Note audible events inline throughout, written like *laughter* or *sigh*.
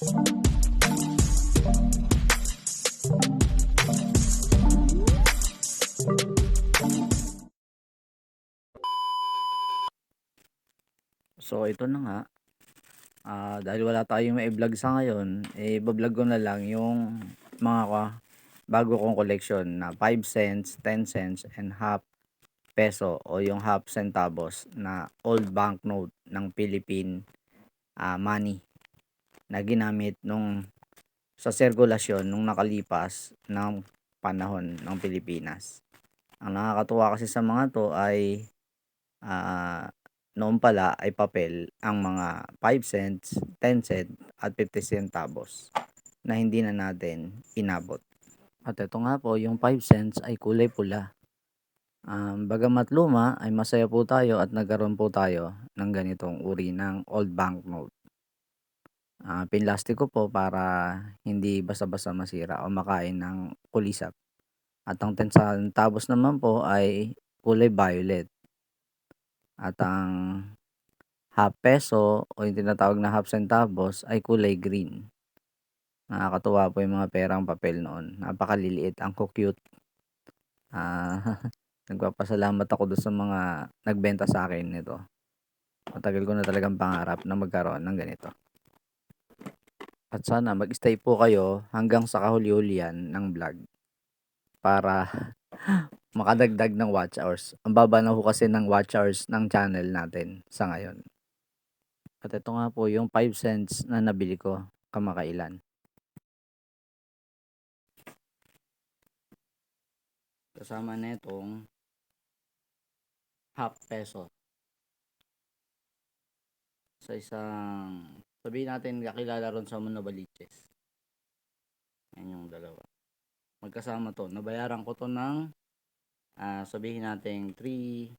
So ito na nga, ah, dahil wala tayong mai-vlog sa ngayon, eh ba-vlog ko na lang yung mga ka bago kong collection na 5 cents, 10 cents, and half peso o yung half centavos na old banknote ng Philippine ah, money na ginamit nung sa sirkulasyon nung nakalipas ng panahon ng Pilipinas. Ang nakakatuwa kasi sa mga to ay ah, noon pala ay papel ang mga 5 cents, 10 cent at 50 centavos na hindi na natin inabot. At ito nga po, yung 5 cents ay kulay pula. Um, bagamat luma ay masaya po tayo at nagkaroon po tayo ng ganitong uri ng old banknote. Ah, pinlastic ko po para hindi basta-basta masira o makain ng kulisap. At ang 10 centavos naman po ay kulay violet. At ang half peso o yung tinatawag na half centavos ay kulay green. Nakakatuwa po yung mga perang papel noon. Napakaliliit, ang cute. Ah, *laughs* nagpapasalamat ako doon sa mga nagbenta sa akin nito. Matagal ko na talagang pangarap na magkaroon ng ganito. At sana mag-stay po kayo hanggang sa kahuli-hulian ng vlog para *laughs* makadagdag ng watch hours. Ang baba na ho kasi ng watch hours ng channel natin sa ngayon. At ito nga po yung 5 cents na nabili ko kamakailan. Kasama netong half peso. Sa isang, sabihin natin kakilala ron sa Monobaliches. Yan yung dalawa. Magkasama to. Nabayaran ko to ng ah, sabihin natin 350.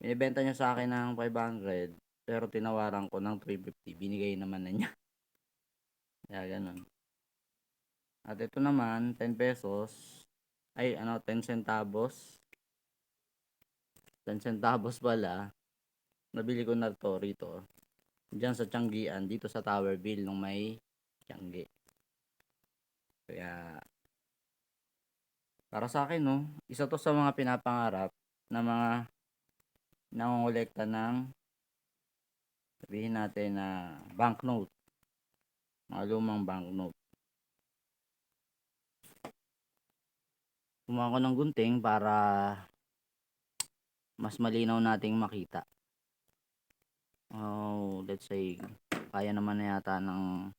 Binibenta niya sa akin ng 500 pero tinawaran ko ng 350. Binigay naman na niya. *laughs* Kaya ganun. At ito naman, 10 pesos. Ay, ano, 10 centavos. 10 centavos pala. Nabili ko na to rito. Diyan sa Tianggian, dito sa Towerville nung may Tianggi. Kaya, para sa akin, no, isa to sa mga pinapangarap na mga nangongolekta ng sabihin natin na banknote. Mga lumang banknote. Kumuha ko ng gunting para mas malinaw nating makita. Oh, let's say, kaya naman na yata ng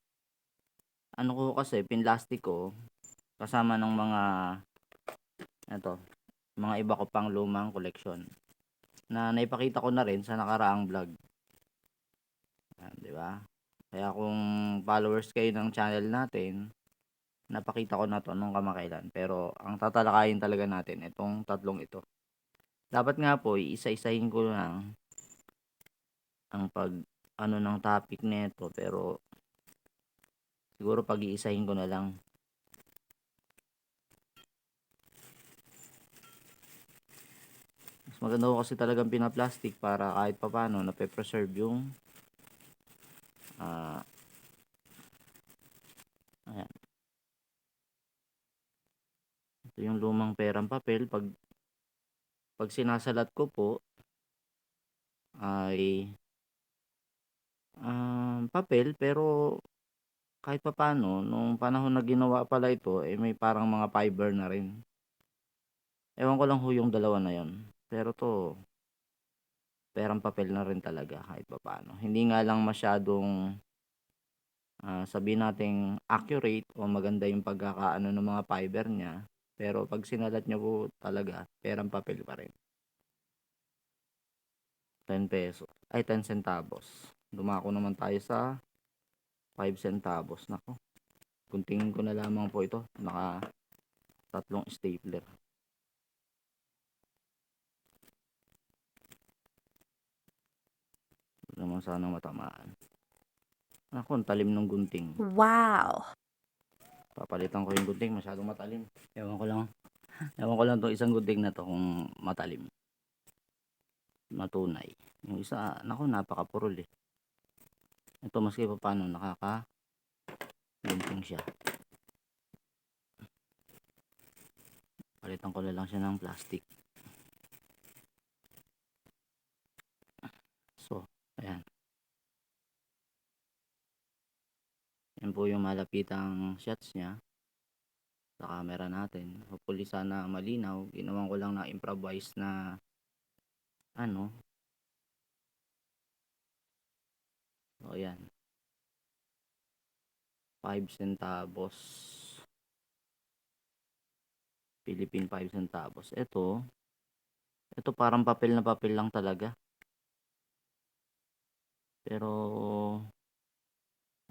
ano ko kasi, pinlastic ko, kasama ng mga eto, mga iba ko pang lumang koleksyon na naipakita ko na rin sa nakaraang vlog. Yan, di ba? Kaya kung followers kayo ng channel natin, napakita ko na to nung kamakailan. Pero ang tatalakayin talaga natin, itong tatlong ito. Dapat nga po, isa-isahin ko lang ang pag ano ng topic nito pero siguro pag-iisahin ko na lang. Mas maganda ko kasi talagang pinaplastic para kahit papano nape-preserve yung ah ayan. Ito yung lumang perang papel. Pag pag sinasalat ko po ay um, papel pero kahit papano nung panahon na ginawa pala ito eh may parang mga fiber na rin. Ewan ko lang ho yung dalawa na yon pero to perang papel na rin talaga kahit papano hindi nga lang masyadong uh, sabihin nating accurate o maganda yung pagkakaano ng mga fiber niya. Pero pag sinalat niyo po talaga perang papel pa rin. 10 peso ay 10 centavos dumako naman tayo sa 5 centavos. Nako. Kuntingin ko na lamang po ito. Naka tatlong stapler. Huwag naman sana matamaan. Ako ang talim ng gunting. Wow. papalitan ko yung gunting. Masyadong matalim. Ewan ko lang. Ewan ko lang itong isang gunting na to kung matalim. Matunay. Yung isa nako napakapurol eh Ito maski papaano nakaka gunting siya. Palitan ko na lang siya ng plastic. So, ayan. Yan po yung malapitang shots niya sa camera natin. Hopefully sana malinaw. Ginawan ko lang na improvise na ano. So, ayan. 5 centavos. Philippine 5 centavos. Ito, ito parang papel na papel lang talaga. Pero,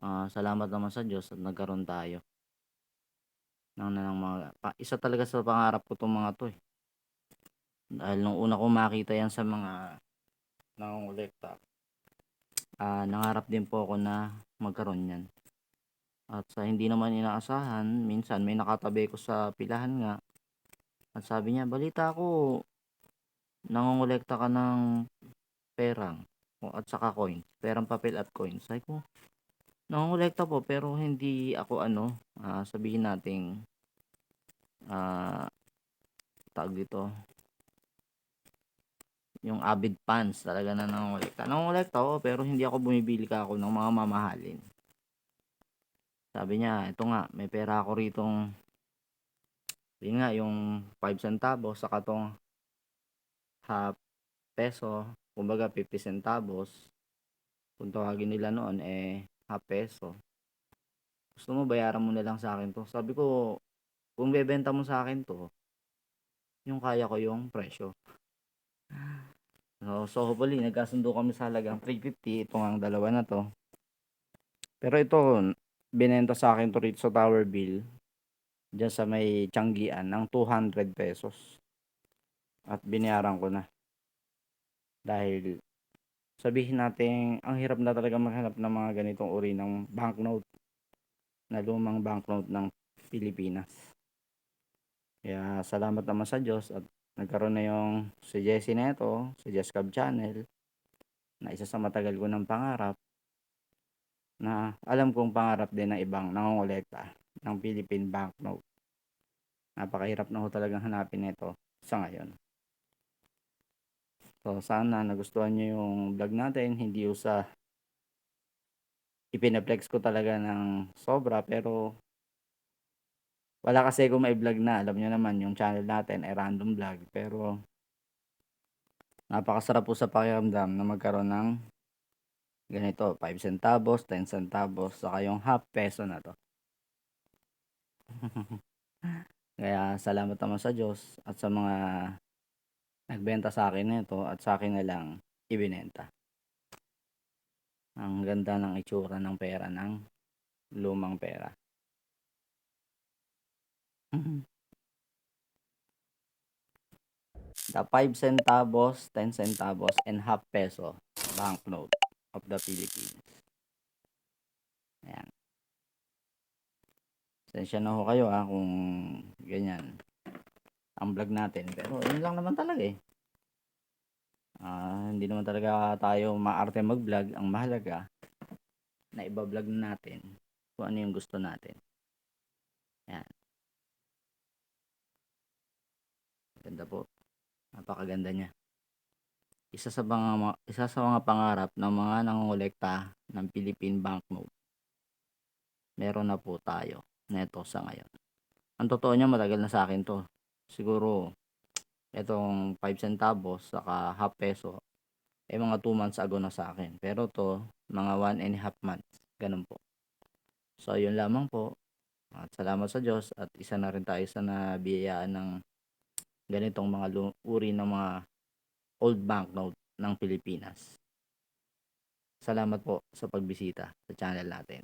ah, salamat naman sa Diyos at nagkaroon tayo ng, ng mga, pa, isa talaga sa pangarap ko itong mga to eh. Dahil nung una ko makita yan sa mga nangongolekta, ah, nangarap din po ako na magkaroon yan. At sa hindi naman inaasahan, minsan may nakatabi ko sa pilahan nga. At sabi niya, balita ko, nangongolekta ka ng perang at saka coins, perang papel at coins. Sabi ko, nangongolekta po pero hindi ako ano, ah, sabihin nating ah tawag dito yung avid fans talaga na nangongolekta. Nangongolekta ako pero hindi ako bumibili ka ako ng mga mamahalin. Sabi niya, ito nga, may pera ako ritong yun nga, yung 5 centavos saka tong half peso, kumbaga 50 centavos. Kung tawagin nila noon eh half peso. Gusto mo bayaran mo na lang sa akin to. Sabi ko, kung bebenta mo sa akin to, yung kaya ko yung presyo. So, so hopefully, nagkasundo kami sa halagang 350. Ito nga ang dalawa na to. Pero ito, binenta sa akin to rito sa Tower Bill. Diyan sa may Tianggian ng 200 pesos. At binayaran ko na. Dahil sabihin natin, ang hirap na talaga maghanap ng mga ganitong uri ng banknote na lumang banknote ng Pilipinas. Kaya salamat naman sa Diyos at nagkaroon na yung si Jessie na ito, si Jess Cab Channel, na isa sa matagal ko ng pangarap na alam kong pangarap din ng ibang nangongolekta ng Philippine banknote. Napakahirap na ho talagang hanapin ito sa ngayon. So, sana nagustuhan nyo yung vlog natin. Hindi yung sa ipinaplex ko talaga ng sobra pero wala kasi kung may vlog na. Alam nyo naman yung channel natin ay random vlog pero napakasarap po sa pakiramdam na magkaroon ng ganito 5 centavos, 10 centavos saka yung half peso na to. *laughs* Kaya salamat naman sa Diyos at sa mga nagbenta sa akin nito at sa akin na lang ibinenta. Ang ganda ng itsura ng pera ng lumang pera. The 5 centavos, 10 centavos, and half peso banknote of the Philippines. Ayan. Sensya na ho kayo ha kung ganyan ang vlog natin. Pero yun lang naman talaga eh. Ah, hindi naman talaga tayo maarte mag-vlog. Ang mahalaga na iba-vlog na natin kung ano yung gusto natin. Ayan. Ganda po. Napakaganda niya. Isa sa mga isa sa mga pangarap ng mga nangongolekta ng Philippine banknote. Meron na po tayo neto sa ngayon. Ang totoo niya matagal na sa akin to. Siguro itong 5 centavos saka half peso eh mga 2 months ago na sa akin. Pero to mga 1 and a half months. Ganun po. So yun lamang po. At salamat sa Diyos at isa na rin tayo sa nabiyayaan ng ganitong mga uri ng mga old banknote ng Pilipinas. Salamat po sa pagbisita sa channel natin.